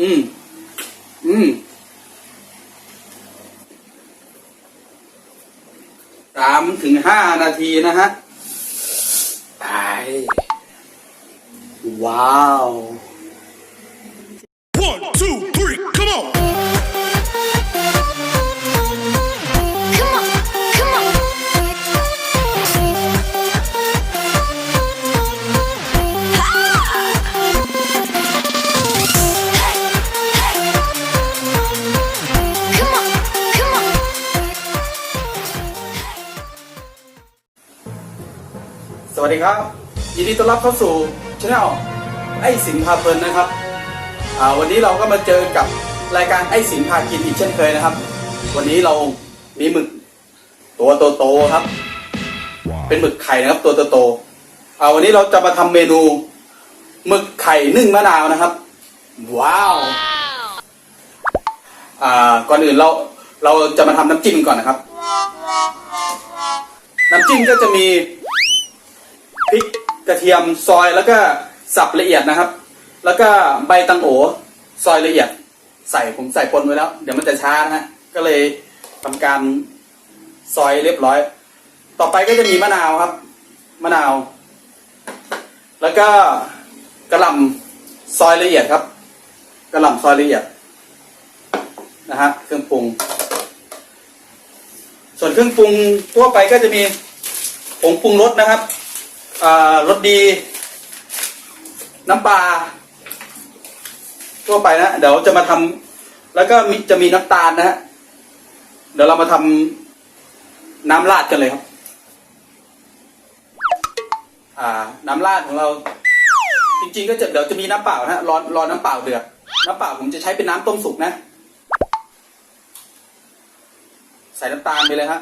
อืม อืมสามถึงห้านาทีนะฮะ ไป ว้าว วัสดีครับ ยินดีต้อนรับเข้าสู่ช anel ไอ้สินพาเพลินนะครับวันนี้เราก็มาเจอกับรายการไอ้สินพากินอีกเช่นเคยนะครับ วันนี้เรามีหมึกตัวโตๆครับ เป็นหมึกไข่นะครับ ตัวโตๆวันนี้เราจะมาทำเมนูหมึกไข่นึ่งมะนาวนะครับ ว้าวอ่าก่อนอื่นเราเราจะมาทำน้ำจิ้มก่อนนะครับ น้ำจิ้มก็จะมี กระเทียมซอยแล้วก็สับละเอียดนะครับ แล้วก็ใบตังโอซอยละเอียด ใส่ผมใส่ปนไว้แล้ว เดี๋ยวมันจะช้านะฮะก็เลยทำการซอยเรียบร้อย ต่อไปก็จะมีมะนาวครับ มะนาว แล้วก็กระหล่ำซอยละเอียดครับ กระหล่ำซอยละเอียดนะฮะเครื่องปรุง ส่วนเครื่องปรุงทั่วไปก็จะมีผงปรุงรสนะครับ รสดี น้ำปลาทั่วไปนะเดี๋ยวจะมาทำแล้วก็มีจะมีน้ำตาลนะฮะเดี๋ยวเรามาทำน้ำราดกันเลยครับ อ่า น้ำราดของเรา จริงๆก็จะเดี๋ยวจะมีน้ำเปล่านะฮะรอรอน้ำเปล่าเดือดน้ำเปล่าผมจะใช้เป็นน้ำต้มสุกนะ ใส่น้ำตาลไปเลยฮะ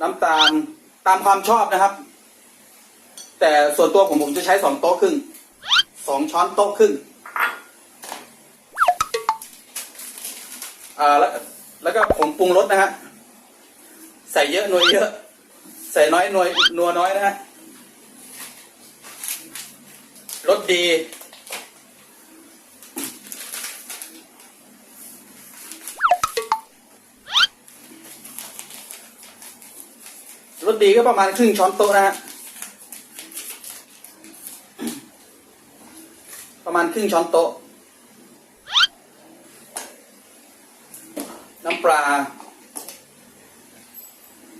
น้ำตาลตามความชอบนะครับ แต่ส่วนตัวผมผมจะใช้สองโต๊ะครึ่งสองช้อนโต๊ะครึ่งอ่าแล้วแล้วก็ผงปรุงรสนะฮะใส่เยอะหน่วยเยอะ ใส่น้อยหน่วยนัวน้อยนะฮะรสดี รสดีก็ประมาณครึ่งช้อนโต๊ะนะฮะ ประมา ณครึ่งช้อนโต๊ะ น้ำปลา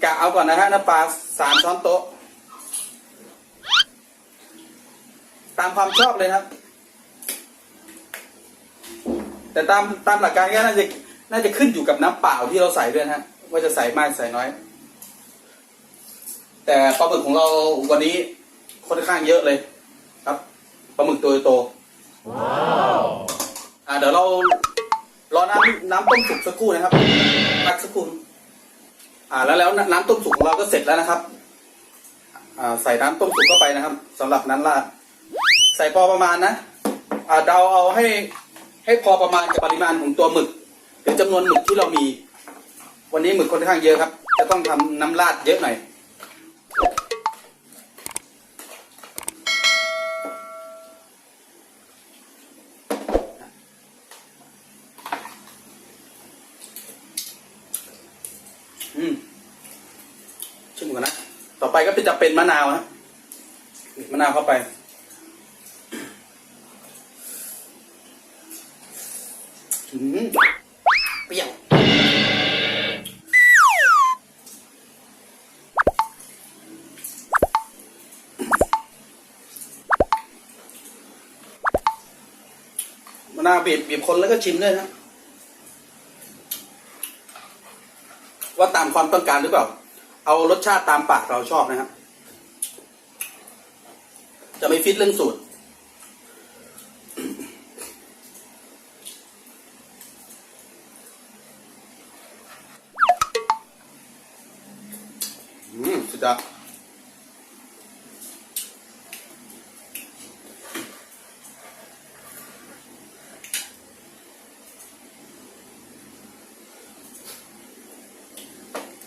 กะเอาก่อนนะฮะน้ำปลาสามช้อนโต๊ะ ตามความชอบเลยครับ แต่ตามตามหลักการก็น่าจะน่าจะขึ้นอยู่กับน้ำเปล่าที่เราใส่ด้วยนะฮะว่าจะใส่มากใส่น้อย แต่ปลาหมึกของเราวันนี้ค่อนข้างเยอะเลยครับปลาหมึกตัวโต อ่าเดี๋ยวเรารอน้ำน้ำต้มสุกสักครู่นะครับพักสักครู่อ่าแล้วแล้วน้ำต้มสุกของเราก็เสร็จแล้วนะครับ อ่าใส่น้ำต้มสุกเข้าไปนะครับสำหรับนั้นราดใส่พอประมาณนะ อ่าเดาเอาให้ให้พอประมาณกับปริมาณของตัวหมึกหรือจำนวนหมึกที่เรามี วันนี้หมึกค่อนข้างเยอะครับ จะต้องทำน้ำราดเยอะหน่อย อืมชิมก่อนนะ ต่อไป ก็เป็นจะเป็นมะนาวฮะบีบมะนาวเข้าไป อืมเปรี้ยวมะนาวบีบบีบคนแล้วก็ชิมด้วยนะว่าตามความต้องการหรือเปล่า เอารสชาติตามปากเราชอบนะครับ จะไม่ฟิตเรื่องสูตร อืมสุดยอด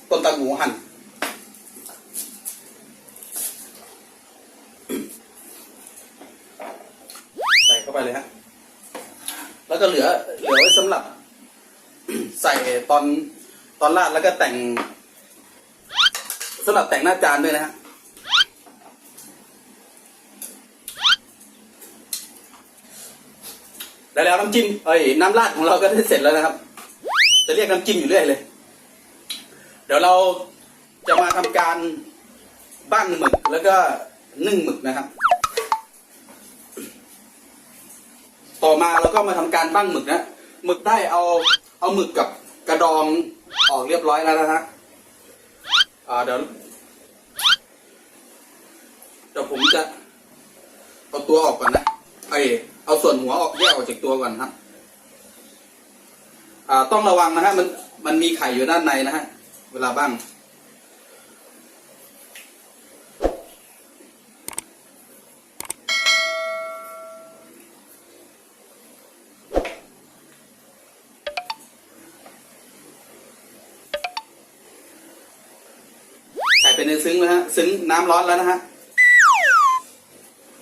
ต้นตาลหมูหั่น ใส่เข้าไปเลยฮะ แล้วก็เหลือเหลือไว้สำหรับ ใส่ตอนตอนราดแล้วก็แต่งสำหรับแต่งหน้าจานด้วยนะฮะแล้วแล้วน้ำจิ้มเอ้ยน้ำราดของเราก็ได้เสร็จแล้วนะครับ จะเรียกน้ำจิ้มอยู่เรื่อยเลย เดี๋ยวเราจะมาทำการบ้างหมึกแล้วก็นึ่งหมึกนะครับ ต่อมาเราก็มาทำการบ้างหมึกนะหมึกได้เอา เอาหมึกกับกระดองออกเรียบร้อยแล้วนะฮะอ่าเดี๋ยวเดี๋ยวผมจะเอาตัวออกก่อนนะไอเอาส่วนหัวออกแยกออกจากตัวก่อนครับอ่าต้องระวังนะฮะมันมันมีไข่อยู่ด้านในนะฮะเวลาบ้าง ไปในซึ้งแล้วฮะซึ้งน้ำร้อนแล้วนะฮะ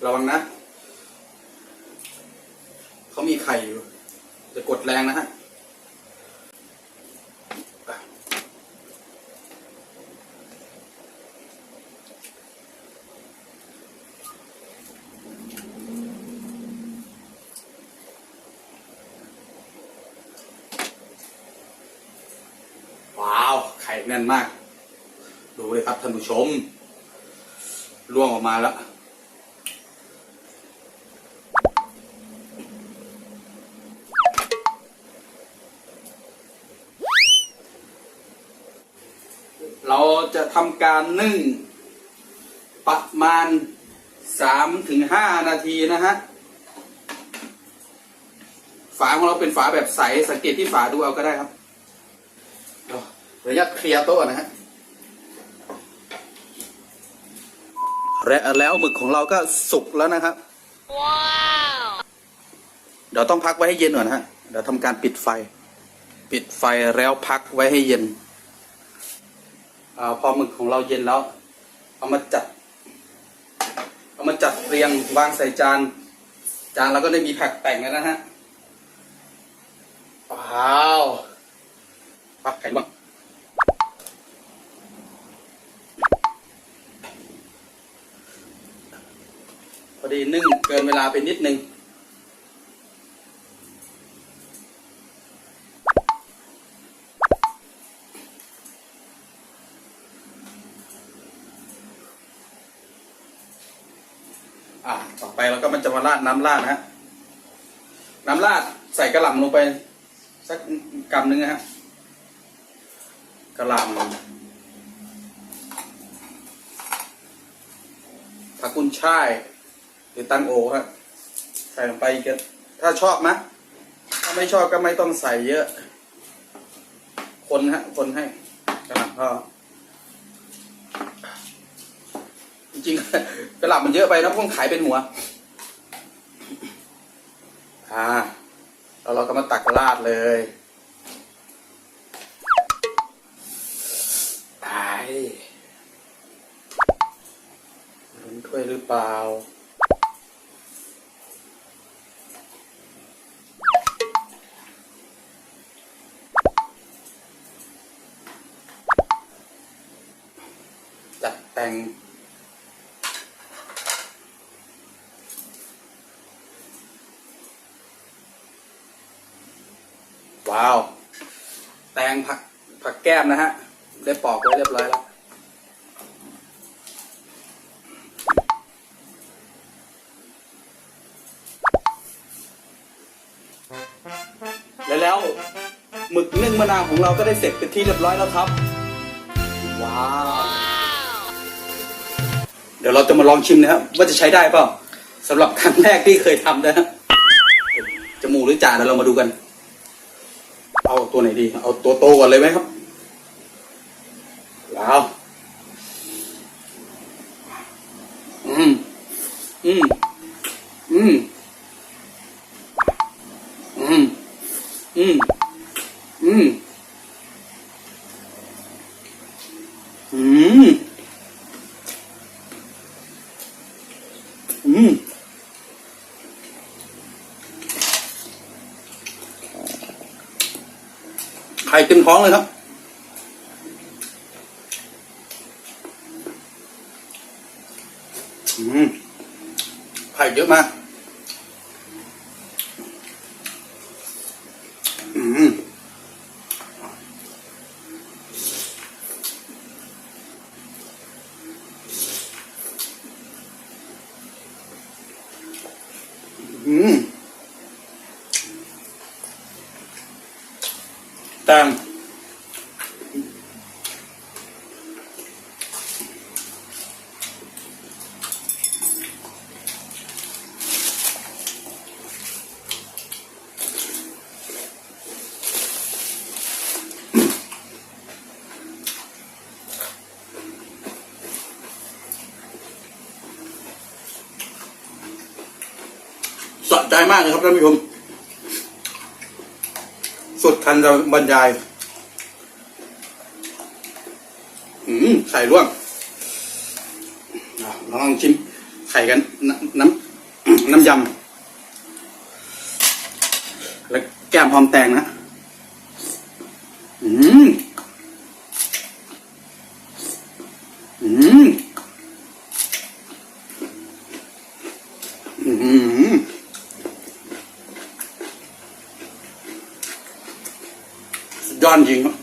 ระวังนะเขามีไข่อยู่ จะกดแรงนะฮะว้าว ไข่แน่นมาก ดูเลยครับท่านผู้ชมล่วงออกมาแล้วเราจะทำการนึ่งประมาณสามถึงห้านาทีนะฮะ ฝาของเราเป็นฝาแบบใส สังเกตที่ฝาดูเอาก็ได้ครับเดี๋ยวระยะเคลียร์โต๊ะนะฮะ และแล้วหมึกของเราก็สุกแล้วนะครับเดี๋ยวต้องพักไว้ให้เย็นก่อนนะฮะเดี๋ยวทำการปิดไฟ ปิดไฟแล้วพักไว้ให้เย็นอาพอหมึกของเราเย็นแล้ว เอามาจัด เอามาจัดเรียงวางใส่จาน จานเราก็ได้มีผักแต่งแล้วนะฮะว้าวปักไข่บ้าง พอดีนึ่งเกินเวลาไปนิดนึง อะต่อไปเราก็มันจะมาราดน้ำราดนะฮะ น้ำราดใส่กระหล่ำลงไป สักกำหนึ่งนะฮะกระหล่ำผักกุนช่าย หรือตังโอครับใส่ลงไปกเยอะถ้าชอบนะถ้าไม่ชอบก็ไม่ต้องใส่เยอะ คนฮะ คนให้กระหล่ำก็จริงๆกระหล่ำมันเยอะไปนะพวกขายเป็นหัว อ่าแล้วเราก็มาตักราดเลยตายลุ้นถ้วยหรือเปล่า แต่งว้าว แตงผักผักแก้มนะฮะ ได้ปอกไว้เรียบร้อยแล้ว และแล้วหมึกนึ่งมะนาวของเราก็ได้เสร็จเป็นที่เรียบร้อยแล้วครับ ว้าว ดี๋ยวเราจะมาลองชิมนะครับ ว่าจะใช้ได้เปล่าสำหรับครั้งแรกที่เคยทำนะฮะจมูกหรือจ่าเดี๋ยวเรามาดูกัน เอาตัวไหนดี เอาตัวโตก่อนเลยไหมครับว้าวอืมอืม อืม อืม อืม อืม อืม อืม ข่ เต็มท้องเลยครับอืมไข่เยอะมาก ใจมากเลยครับท่านผู้ชมสุดคันจะบรรยาย อืมไข่ร่วงเราลองชิมไข่กัน น้ำน้ำน้ำยำ แล้วแก้มพร้อมแตงนะ อืม อืม อืม สุด ยอดจริงครับ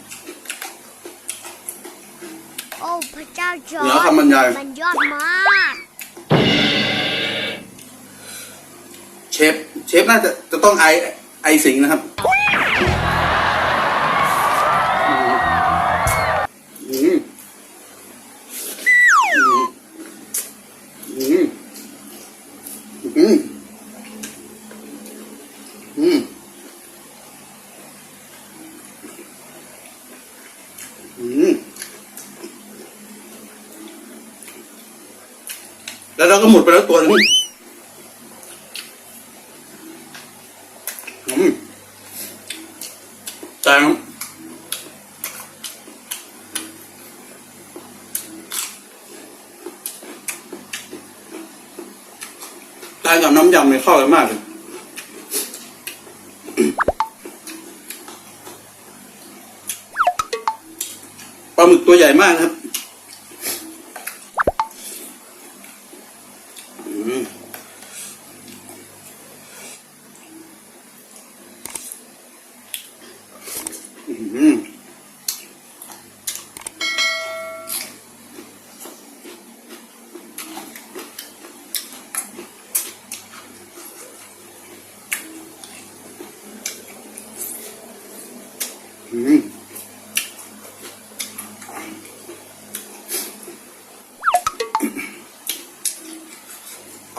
โอ้พระเจ้าจอเหนือคำบรรยาย มันยอดมากเชฟเชฟน่าจะจะต้องไอไอสิงห์นะครับ แล้วเราก็หมดไปแล้วตัวนึงอืมแตงแตงกับน้ำยำเนี่เข้ากันมากเลยปลาหมึกตัวใหญ่มากนะครับ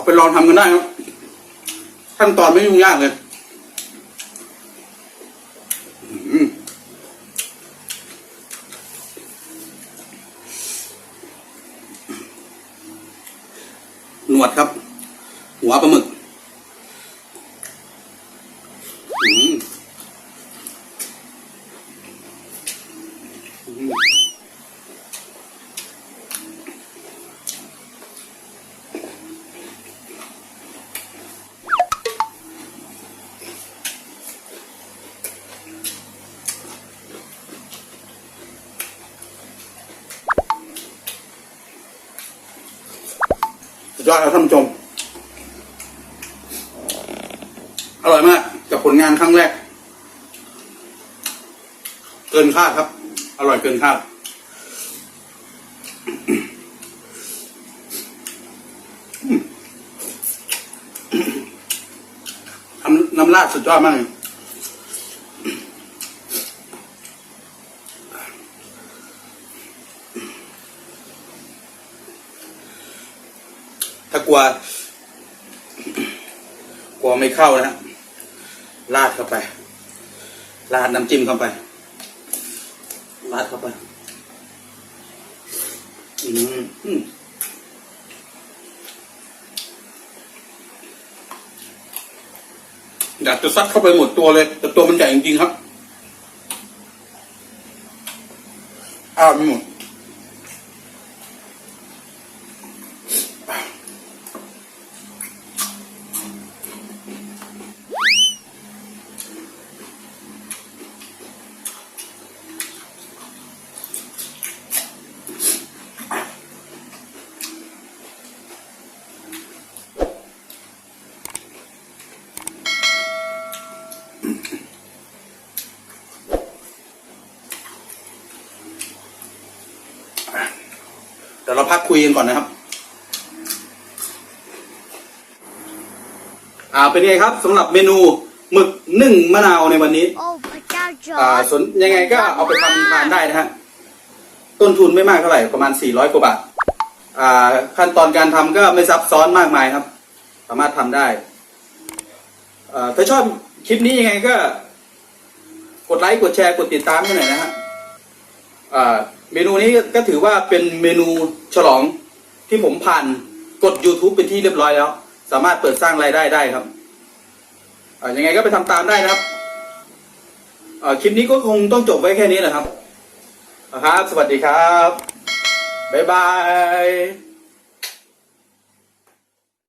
ไปลองทำกันได้ครับขั้นตอนไม่ยุ่งยากเลยอืมหนวดครับ หัวปลาหมึกอืมอืมสุดย อดครับท่านผู้ชม อร่อยมาก กับผลงานครั้งแรก เกินคาดครับ อร่อยเกินคาดทำน้ำราดสุดยอดมากเลยถ้าก ลัว กลัวไม่เข้านะฮะราดเข้าไป ราดน้ำจิ้มเข้าไป ราดเข้าไปอืมอืมอยากจะซัดเข้าไปหมดตัวเลย แต่ตัวมันใหญ่จริงๆครับ อ้าวไม่หมด ดี๋ยวเราพักคุยกันก่อนนะครับ อ่าเป็นไงครับสำหรับเมนูหมึกนึ่งมะนาวในวันนี้ โอ้พระเจ้าจออ่าร์สนยังไงก็เอาไปทำทานได้นะฮะต้นทุนไม่มากเท่าไหร่ประมาณ 400 กว่าบาทอ่าขั้นตอนการทำก็ไม่ซับซ้อนมากมายครับ สามารถทำได้อ่าถ้าชอบคลิปนี้ยังไงก็ กดไลค์กดแชร์กดติดตามให้หน่อยนะฮะอ่า เมนูนี้ก็ถือว่าเป็นเมนูฉลองที่ผมผ่านกด YouTube เป็นที่เรียบร้อยแล้ว สามารถเปิดสร้างรายได้ได้ครับยังไงก็ไปทำตามได้นะครับคลิปนี้ก็คงต้องจบไว้แค่นี้แหละครับครับ สวัสดีครับ บ๊ายบาย